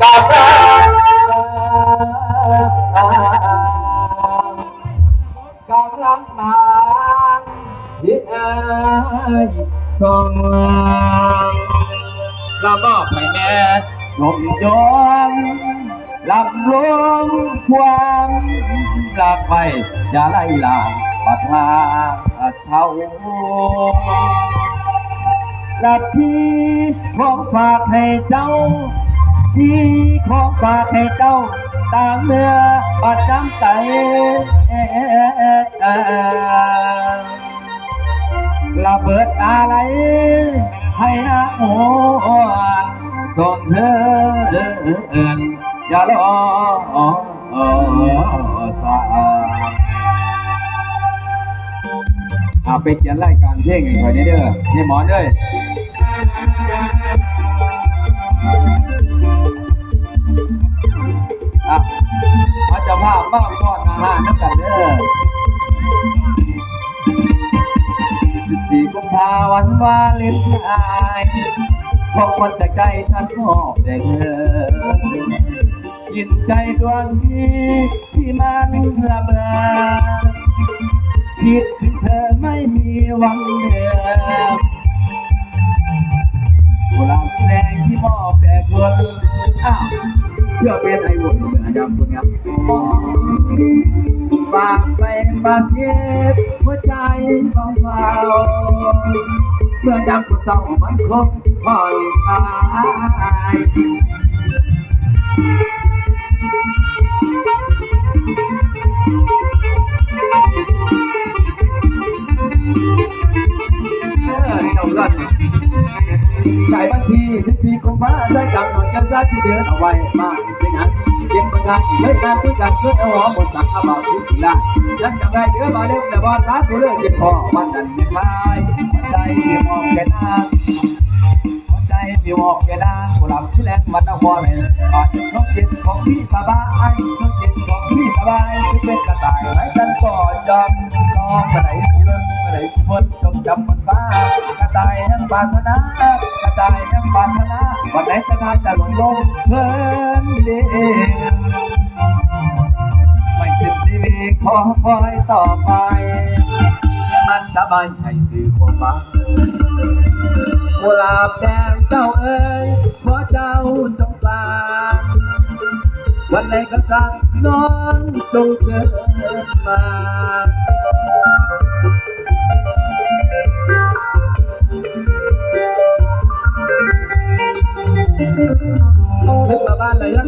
สองเรามอบให้แม่ชมยงลำลวงความรักไปอย่าไล่ลาปัทาเท่าและพี่ของฝากให้เจ้า ที่ของฝากให้เจ้าต่างเมื่อประจำใจระเบิดอะไรให้นะโอ้ส่งเธออย่ารอสาอาไปเขียนรายการเพลงให้ข่อยได้เด้อนี่หมอนเอ้ยอ่ บ้างก้อนอาหารนักกันเด้อสี่กุมภาวันวาเลนไทน์พบวันแต่ใกล้ฉันมอบแต่เธอยินใจดวงที่ที่มันละเมอคิดถึงเธอไม่มีวังเดิมกุหลาบแดงที่มอบแต่คนอ้าวเพื่อเป็นไอ้บุญเป็นอาจารย์คุณครับากไปฝากเก็บหัวใจของเราเมื่อจำคนเศร้ามันคงผ่อนคลายใส่บัญชีสิบสี่กุมาได้จับหน่อยจะซัดที่เดือนเอาไว้มาเป็นอันเย็นประกันเลิกงานทุกกันเพื่อเอาหัวหมดสักเอาเบาทุกทีละฉันจำได้เดือนมาเล็กแต่บอลตาตัวเลือกเจ็บคอวันนั้นไม่พายวันใจที่มองแกน้าวันใจที่มองแกน้ากุหลาบที่แรกมันเอาหัวเลยก่อนน้องเจ็บของพี่สบายน้องเจ็บของพี่สบายที่เป็นกระต่ายไร้กันก่อนยอมน้องกระไหนที่เลิกกระไหนที่พ้นจงจำมันฟ้ากระต่ายยังปรารถนา วันไหนจะทานจะหล่นลงเพลินเดีไม่สิ้นชีวิตขอคอยต่อไปมันสบายให้สื่อความหวังกุหลาบแดงเจ้าเอ๋ยขอเจ้าจงฟังวันไหนก็สั่งน้องจงเกิดมา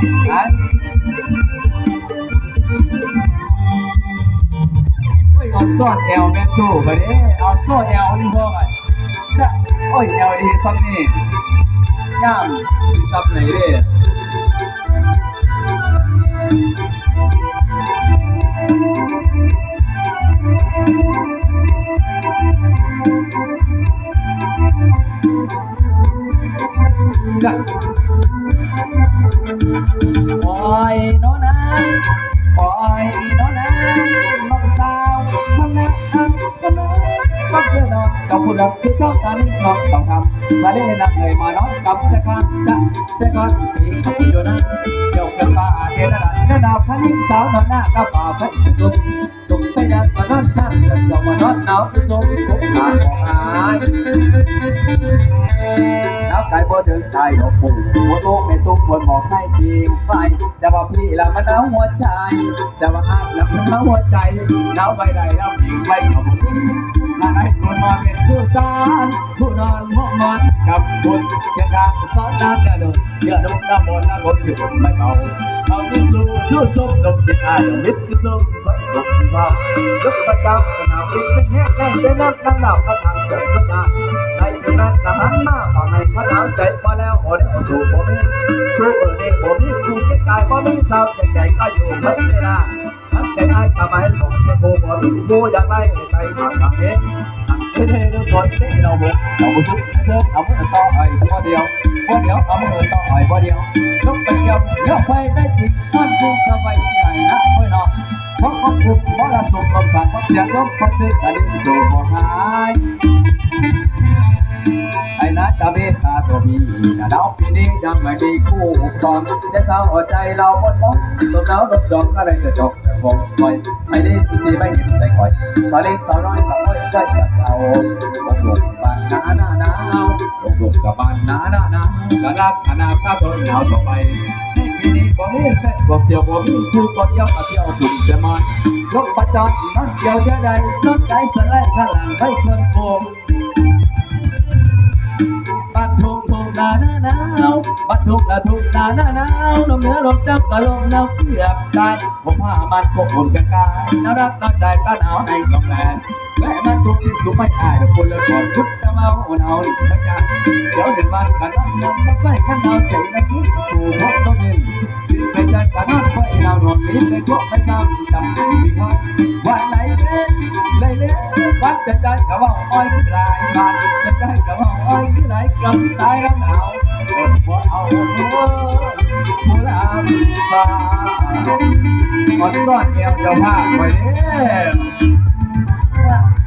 นเลยรอให้ส่งเอางรอเออเจ้าเงื่อนผ้าเบาเจ้าเราผ้ากินเนาะท่านเจ้าผ้าบ่ผ้าบอลหมอลำกับเขาเลยอาเสียบต้อยเอนเลยน้ำหน้านอนหนาวมาดิโตเอวเบิ่งฮะโอ้ยเอาซอดแอลแม่ตู้ไปดิเอาซอดแอลอีกบ่กันก็โอ้ยแอลดีซ้ำนี่ย่างดีซ้ำไหนเด้ ปล่อยโน้นนะปล่อยโน้นนะน้องสาวน้องนะน้องนะน้องเพื่อนองกับผู้รักที่ชอบกันน้องต้องทำมาได้นำเลยมาน้องกับจะขาดจะจะขาดปีขอบคุณอยู่นะยกกันฟ้าเทระดับดาษคันนี้สาวนอนหน้ากับป่าเพชรตุ่มตุ่มไปดันมานอนข้างกันจอมานอนหนาวที่ตุ่มทุกขาของหาย ใจบ่ถึงใจดอกปุ่มหัวโตไม่ตุ้มคนบอกให้จริงไปแต่ว่าพี่ละมันหนาหัวใจ แต่ว่าอ้างละมันหนาหัวใจหนาวไปได้แล้วยิงไปกับผมนางไอ้คนนอนเป็นผู้สานผู้นอนห้องนอนกับคุณจะการสอนน้ำกระโดดเยอะนุ่มน้ำมนต์น้ำมนต์อยู่ไม่เบาเขาดิ้นรูสู้ซุบดมจิตอายมิตรซุบดม จิตว่าลุกประจำสนามวิ่งเป็นแห้งแล้งเต้นน้ำน้ำเหล่าเขาทำเกิดขึ้นได้ในที่นั้นกำลังมาตอนในพระน้ำใจพอแล้วโอ้เดี๋ยวถูกผมถูกเออเนผมนี่กูจะกายเพราะไม่เศร้าใจใจก็อยู่ไม่ได้ละทั้งใจไอ้กับไอ้ผมจะโบบ่มีโบอยากไล่ใจมาทำเองไม่ได้เรื่องคนที่เราบุกเราบุกทุกเพื่อนเอามือต่อไอ้พอเดียวพอเดียวเอามือต่อไอ้พอเดียวยกไปเดียวเดี๋ยวไปได้จริงท่านจริงสบายที่ไหนนะค่อยนอนเพราะเขาถูกเพราละสุขลมสั่นเพราะเสียงลมเพราะเสียงกระดิ่งสู่หายไอ้นัดตเมตตาตัวมีนะดาวปีนี้ยังไม่มีคู่ครองจะเศร้าหัวใจเราบนมองตัวหนาดมดองกอะไรจะจบแต่คงปล่อยไม่ได้ที่ไม่เห็นใจคอยตอนนี้สาวน้อยสาวน้อยใจจะเอาลงลงบานหนาหนาหนาวลงลงกับบานหนาหนาหนาวกระลักอนาคาตัวหนาวต่อไป ให้ปีนี้บ่มีแค่บ่เที่ยวบ่มีคู่ก็เที่ยวก็เที่ยวกลุ่มจะมายกประจานนั่นเดียวจะได้น้ำใจสลายข้างหลังให้เพิ่มโคมบัดทุกทุก นาหน้าหนาวบัดทุกนาทุกนาหน้าหนาวลมเหนือลมจับกะลมหนาวเกือบตายผมผ้ามันพวกผมกันกายน่ารักน่าใจก็หนาวในกองแรงแม่มันทุกที่สุขไม่อายคนละก่อนชุดจะเมาหนาวอีกไม่ยากเดี๋ยวเดินวันกันนั่งนั่งนั่งใกล้กันหนาวใจนะทุกถูกพบต้องเงินไปใจกันนั่งไฟเราหนอนนี้ไปพวกไม่ทำจำไม่มีวันวันไหน วันจะได้กับอกอ้อยขึ้นลายบานจะได้กับอกอ้อยขึ้นไหลกลับที่ตายแล้วหนาวอดหัวเอาหัวหัวลามฟ้าอต้อนแก้วเจ้าผ้าไว้เด้อ